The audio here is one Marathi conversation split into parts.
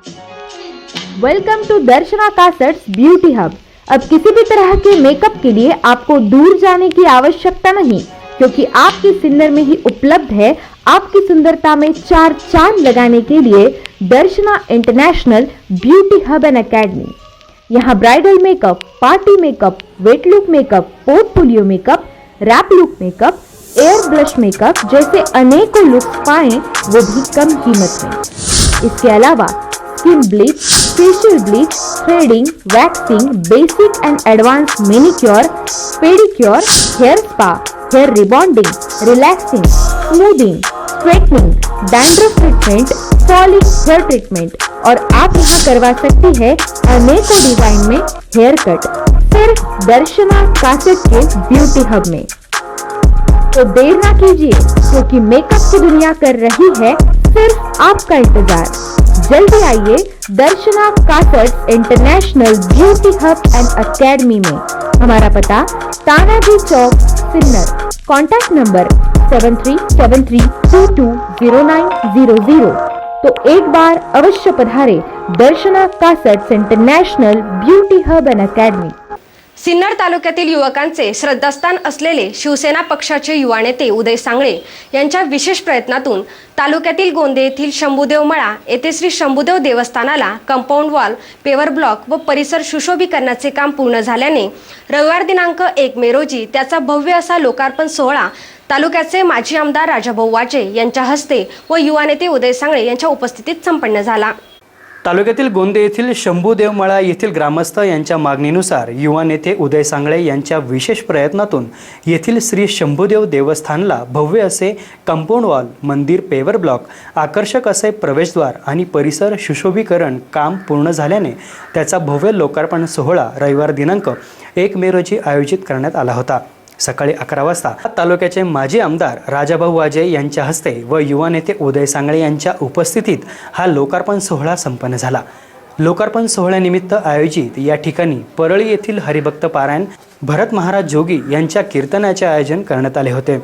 Welcome to Darshana Kasat's beauty hub अब किसी भी तरह के मेकअप के लिए आपको दूर जाने की आवश्यकता नहीं, क्योंकि आपकी सिन्नर में ही उपलब्ध है आपकी सुंदरता में चार चाँद लगाने के लिए Darshana international beauty hub and academy यहाँ bridal makeup party makeup wet look makeup portfolio makeup rap look makeup air blush makeup जैसे अनेकों लुक्स पाएँ, वो भी कम कीमत में। इसके अलावा skin bleach facial bleach threading waxing basic and advance manicure pedicure hair spa hair rebonding relaxing smoothing straightening dandruff treatment falling hair treatment और आप यहाँ करवा सकती है अनेकों डिज़ाइन में हेयर कट सिर्फ़ दर्शना कासेट के ब्यूटी हब में। तो देर ना कीजिए, क्योंकि मेकअप की दुनिया कर रही है सिर्फ़ आपका इंतज़ार। जल्दी आइए Darshana Kasat international beauty hub and academy में। हमारा पता, Tanaji Chowk, Sinnar. Contact number seven three seven three two two zero nine zero zero तो एक बार अवश्य पधारे Darshana Kasat's international beauty hub and academy. Sinnar तालुक्यातील युवकांचे श्रद्धास्थान असलेले शिवसेना पक्षाचे युवा नेते उदय सांगळे यांच्या विशेष प्रयत्नातून तालुक्यातील गोंदे येथील शंभूदेव मळा येथे श्री शंभूदेव देवस्थानाला कंपाऊंड वॉल पेवर ब्लॉक व परिसर सुशोभीकरणाचे काम पूर्ण झाल्याने रविवार दिनांक एक मे रोजी त्याचा भव्य असा लोकार्पण सोहळा तालुक्याचे माजी आमदार राजाभाऊ वाजे यांच्या हस्ते व युवा नेते उदय सांगळे यांच्या उपस्थितीत संपन्न झाला. तालुक्यातील गोंदे येथील शंभूदेवमळा येथील ग्रामस्थ यांच्या मागणीनुसार युवा नेते उदय सांगळे यांच्या विशेष प्रयत्नातून येथील श्री शंभूदेव देवस्थानला भव्य असे कंपाऊंड वॉल मंदिर पेवर ब्लॉक आकर्षक असे प्रवेशद्वार आणि परिसर सुशोभीकरण काम पूर्ण झाल्याने त्याचा भव्य लोकार्पण सोहळा रविवार दिनांक एक मे रोजी आयोजित करण्यात आला होता. सकाळी अकरा वाजता. तालुक्याचे माजी आमदार राजाभाऊ वाजे यांच्या हस्ते व युवा नेते उदय सांगळे यांच्या उपस्थितीत हा लोकार्पण सोहळा संपन्न झाला. लोकार्पण सोहळ्यानिमित्त आयोजित या ठिकाणी परळी येथील हरिभक्त पारायण भरत महाराज जोगी यांच्या कीर्तनाचे आयोजन करण्यात आले होते.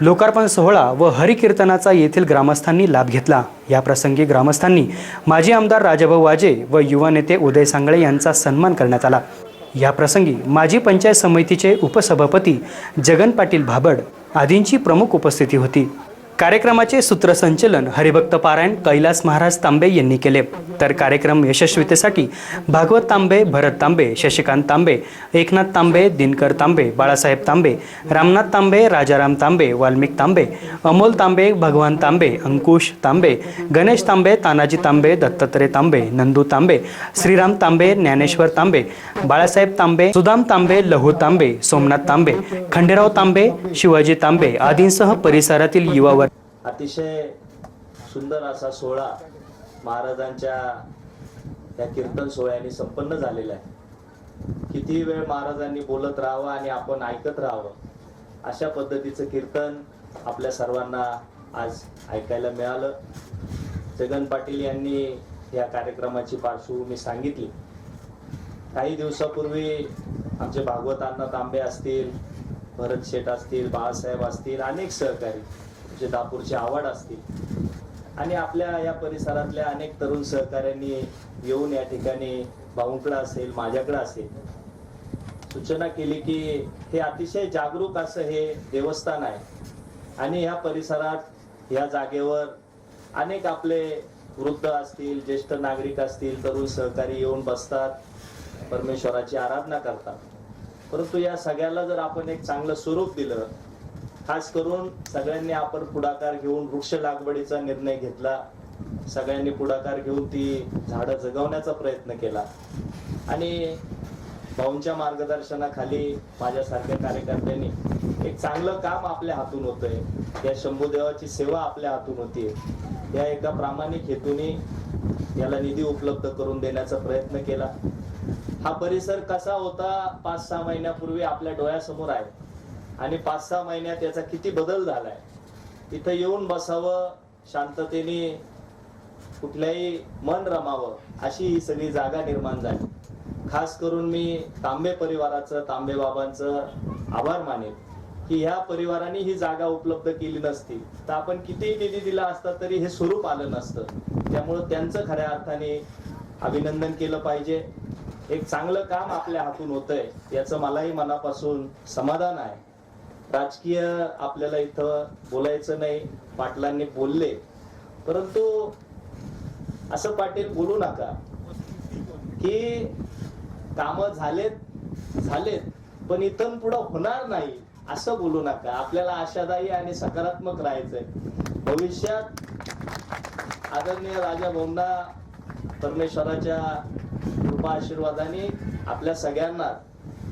लोकार्पण सोहळा व हरिकीर्तनाचा येथील ग्रामस्थांनी लाभ घेतला. या प्रसंगी ग्रामस्थांनी माजी आमदार राजाभाऊ वाजे व युवा नेते उदय सांगळे यांचा सन्मान करण्यात आला. या प्रसंगी माजी पंचायत समितीचे उपसभापती जगन पाटील भाबड आदींची प्रमुख उपस्थिती होती. कार्यक्रमाचे सूत्रसंचलन हरिभक्त पारायण कैलास महाराज तांबे यांनी केले. तर कार्यक्रम यशस्वीतेसाठी भागवत तांबे भरत तांबे शशिकांत तांबे एकनाथ तांबे दिनकर तांबे बाळासाहेब तांबे रामनाथ तांबे राजाराम तांबे वाल्मिक तांबे अमोल तांबे भगवान तांबे अंकुश तांबे गणेश तांबे तानाजी तांबे दत्तात्रय तांबे नंदू तांबे श्रीराम तांबे ज्ञानेश्वर तांबे बाळासाहेब तांबे सुदाम तांबे लहू तांबे सोमनाथ तांबे खंडेराव तांबे शिवाजी तांबे आदींसह परिसरातील युवा अतिशय सुंदर असा सोहळा महाराजांच्या या कीर्तन सोहळ्याने संपन्न झालेला आहे. किती वेळ महाराजांनी बोलत राहावं आणि आपण ऐकत राहावं अशा पद्धतीचं कीर्तन आपल्या सर्वांना आज ऐकायला मिळालं. जगन पाटील यांनी या कार्यक्रमाची पार्श्वभूमी सांगितली. काही दिवसापूर्वी आमचे भागवत अण्णा तांबे असतील भरत शेठ असतील बाळासाहेब असतील अनेक सहकारी जे दापूरचे आवड असतील आणि आपल्या या परिसरातल्या अनेक तरुण सहकाऱ्यांनी येऊन या ठिकाणी भाऊंकडं असेल माझ्याकडं असेल सूचना केली की हे अतिशय जागरूक असं हे देवस्थान आहे. आणि ह्या परिसरात या जागेवर अनेक आपले वृद्ध असतील ज्येष्ठ नागरिक असतील तरुण सहकारी येऊन बसतात परमेश्वराची आराधना करतात. परंतु या सगळ्याला जर आपण एक चांगलं स्वरूप दिलं खास करून सगळ्यांनी आपण पुढाकार घेऊन वृक्ष लागवडीचा निर्णय घेतला. सगळ्यांनी पुढाकार घेऊन ती झाडं जगवण्याचा प्रयत्न केला. आणि भाऊंच्या मार्गदर्शनाखाली माझ्यासारख्या कार्यकर्त्यांनी एक चांगलं काम आपल्या हातून होतंय. या शंभूदेवाची सेवा आपल्या हातून होतीये या एका प्रामाणिक हेतूने याला निधी उपलब्ध करून देण्याचा प्रयत्न केला. हा परिसर कसा होता? पाच सहा महिन्यापूर्वी आपल्या डोळ्यासमोर आहे. आणि पाच सहा महिन्यात याचा किती बदल झालाय? इथं येऊन बसावं शांततेने कुठल्याही मन रमावं अशी ही सगळी जागा निर्माण झाली. खास करून मी तांबे परिवाराचं तांबे बाबांचं आभार मानेन की ह्या परिवाराने ही जागा उपलब्ध केली नसती. तर आपण कितीही निधी दिला असता तरी हे स्वरूप आलं नसतं. त्यामुळं त्यांचं खऱ्या अर्थाने अभिनंदन केलं पाहिजे. एक चांगलं काम आपल्या हातून होतंय याचं मलाही मनापासून समाधान आहे. राजकीय आपल्याला इथं बोलायचं नाही पाटलांनी बोलले. परंतु असं पाटील बोलू नका की काम झालेत झालेत पण इथून पुढं होणार नाही असं बोलू नका. आपल्याला आशादायी आणि सकारात्मक राहायचंय. भविष्यात आदरणीय राजा भाऊंना परमेश्वराच्या कृपा आशीर्वादाने आपल्या सगळ्यांना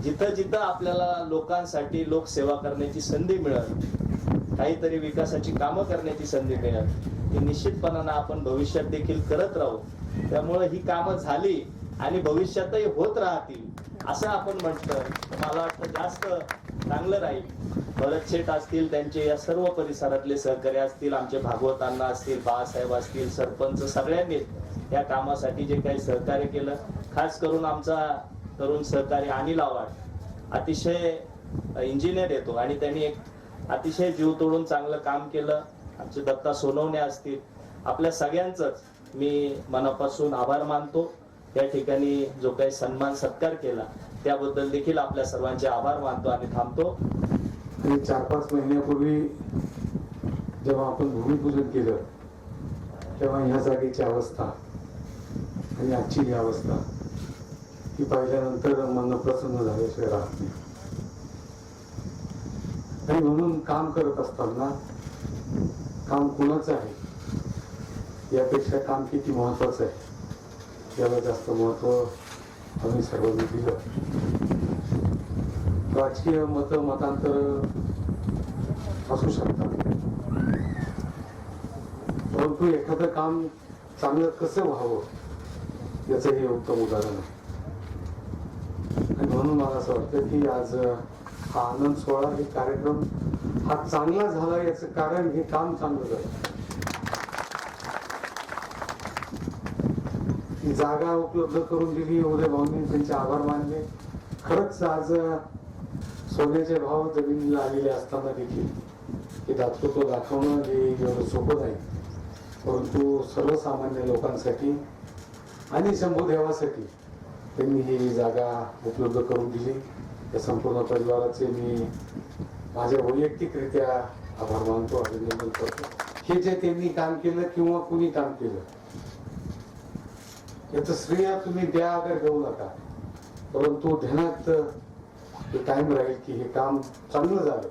जिथं जिथं आपल्याला लोकांसाठी लोकसेवा करण्याची संधी मिळेल काहीतरी विकासाची कामं करण्याची संधी मिळेल ती निश्चितपणानं आपण भविष्यात देखील करत राहू. त्यामुळे ही कामं झाली आणि भविष्यातही होत राहतील असं आपण म्हटलं मला वाटतं जास्त चांगलं राहील. भरत शेठ असतील त्यांचे या सर्व परिसरातले सहकारी असतील आमचे भागवतांना असतील बाळासाहेब असतील सरपंच सगळ्यांनी या कामासाठी जे काही सहकार्य केलं खास करून आमचा तरुण सहकारी अनिल आवाड अतिशय इंजिनियर येतो आणि त्यांनी एक अतिशय जीव तोडून चांगलं काम केलं. आमचे दत्ता सोनवणे असतील. आपल्या सगळ्यांचंच मी मनापासून आभार मानतो. या ठिकाणी जो काही सन्मान सत्कार केला त्याबद्दल देखील आपल्या सर्वांचे आभार मानतो आणि थांबतो. आणि चार पाच महिन्यापूर्वी जेव्हा आपण भूमिपूजन केलं तेव्हा ह्या जागेची अवस्था आणि आजची ही अवस्था. ती पाहिल्यानंतर मन प्रसन्न झाल्याशिवाय राहत नाही. आणि म्हणून काम करत असताना काम कुणाचं आहे? यापेक्षा काम किती महत्वाचं आहे? याला जास्त महत्त्व आम्ही सर्वांनी दिलं. राजकीय मत मतांतर असू शकतात. परंतु एखादं काम चांगलं कसं व्हावं? याचं हे उत्तम उदाहरण आहे. म्हणून मला असं वाटतं की आज हा आनंद सोहळा हे कार्यक्रम हा चांगला झाला याचं कारण हे काम चांगलं झालं. जागा उपलब्ध करून दिली उदय भाऊंनी त्यांचे आभार मानले. खरंच आज सोन्याचे भाव जमिनीला आलेले असताना देखील हे तो दाखवणं हे एवढं सोपं नाही. परंतु सर्वसामान्य लोकांसाठी आणि शंभू देवासाठी त्यांनी ही जागा उपलब्ध करून दिली. त्या संपूर्ण परिवाराचे मी माझ्या वैयक्तिकरित्या आभार मानतो अभिनंदन करतो. हे जे त्यांनी काम केलं किंवा कुणी काम केलं याचं श्रेय तुम्ही द्या वगैरे देऊ नका. परंतु ध्यानात ते राहील की हे काम चांगलं झालं.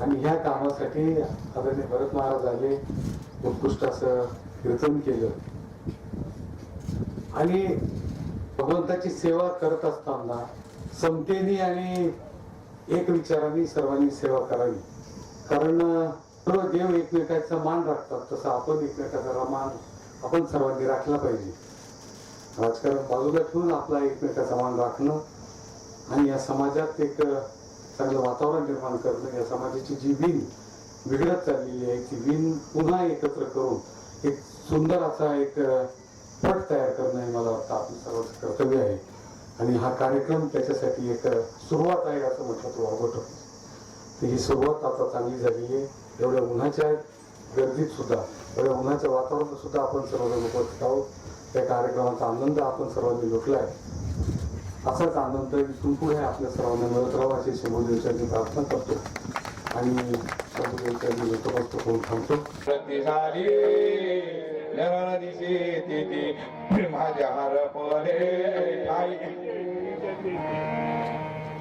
आणि ह्या कामासाठी आदरणीय भरत महाराज आले उत्कृष्ट असं कीर्तन केलं. आणि भगवंताची सेवा करत असताना समतेने आणि एक विचाराने सर्वांनी सेवा करावी. कारण सर्व देव एकमेकाचा मान राखतात तसं आपण एकमेकाचा मान आपण सर्वांनी राखला पाहिजे. राजकारण बाजूला ठेवून आपला एकमेकाचा मान राखणं आणि या समाजात एक चांगलं वातावरण निर्माण करणं या समाजाची जी विण बिघडत चाललेली आहे ती विण पुन्हा एकत्र करून एक सुंदर असा एक पट तयार करणं हे मला वाटतं आपलं सर्वांचं कर्तव्य आहे. आणि हा कार्यक्रम त्याच्यासाठी एक सुरुवात आहे असं म्हटलं तो अवघड तर ही सुरुवात आता चांगली झाली आहे. एवढ्या उन्हाच्या गर्दीत सुद्धा एवढ्या उन्हाच्या वातावरणात सुद्धा आपण सर्वजण उपस्थित आहोत. त्या कार्यक्रमाचा आनंद आपण सर्वांनी लुटलाय असाच आनंद इथून पुढे आपल्या सर्वांना मिळत राहावा अशी शंभूदेवच्या प्रार्थना करतो. आणि शंभूदेवच्या लोकमस्त होऊन थांबतो प्रतिसारी दिसे तिथे माझ्या हरपले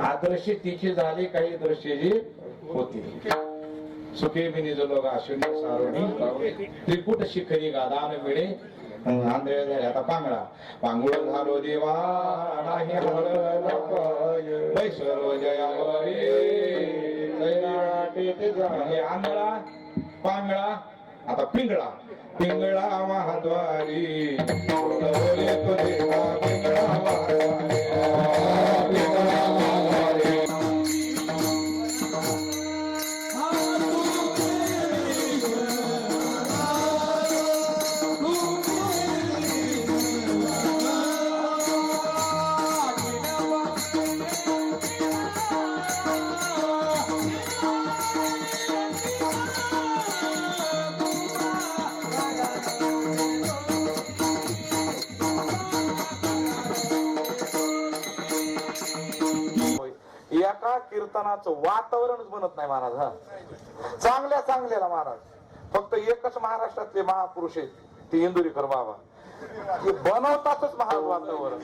आदर्श तिची झाली काही दृश्य जी होती. सुखे बिनी जो लोक अश्विनी सारोणी त्रिकुट शिखरी गादान मिळे आंधळे झाले. आता पांगळा. पांगुळ झालो देवा नाही हरलं पाय. जयावरी. हे आंधळा पांगळा आता पिंगळा. पिंगळा महाद्वारी. बोले कीर्तनाचं वातावरणच बनत नाही महाराज हा. चांगल्या चांगल्याला महाराज. फक्त एकच महाराष्ट्रातले महापुरुष आहेत ते इंदुरीकर बाबा. ते बनवतातच महाराज वातावरण.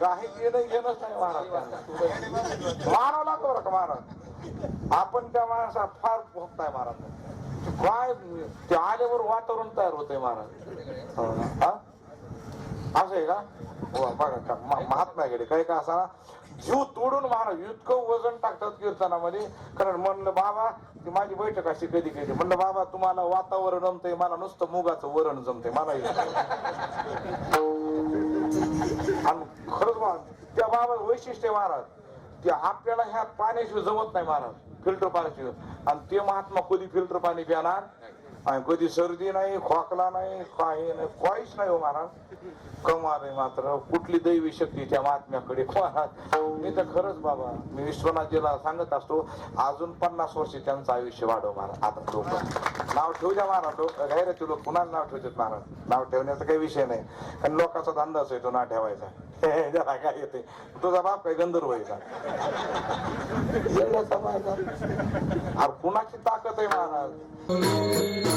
काही घेणं घेणंच नाही महाराज त्यांना. लागतो बरं का महाराज? आपण त्या माणसा फार भोगताय महाराज. काय ते आल्यावर वातावरण तयार होतंय महाराज. हो हा? असं आहे का? हो, बघा का मा- महात्म्याकडे काही का असा जीव तोडून महाराज इतकं वजन टाकतात कीर्तनामध्ये. कारण म्हणलं बाबा ती माझी बैठक अशी कधी कधी. म्हणलं बाबा तुम्हाला वातावरण जमतंय मला नुसतं मुगाचं वरण जमतंय मला आणि खरंच महाराज त्या बाबा वैशिष्ट्य महाराज. ते आपल्याला ह्या पाण्याशिवाय जमत नाही महाराज फिल्टर पाण्याशिवाय. आणि ते महात्मा कधी फिल्टर पाणी पिणार? आणि कधी सर्दी नाही खोकला नाही काही नाही काहीच नाही हो महाराज. कमाल आहे मात्र. कुठली दैवी शक्ती त्या महात्म्याकडे? महाराज मी तर खरंच बाबा मी विश्वनाथजीला सांगत असतो अजून पन्नास वर्ष त्यांचं आयुष्य वाढव महाराज. आता लोक नाव ठेवू द्या महाराज लोक गैरती लोक पुन्हा नाव ठेवतात महाराज. नाव ठेवण्याचा काही विषय नाही. कारण लोकांचा धंदा आहे तो नाव ठेवायचा. त्याला काय येते? तुझा बाप काय गंधर्व अरे कुणाची ताकद आहे महाराज?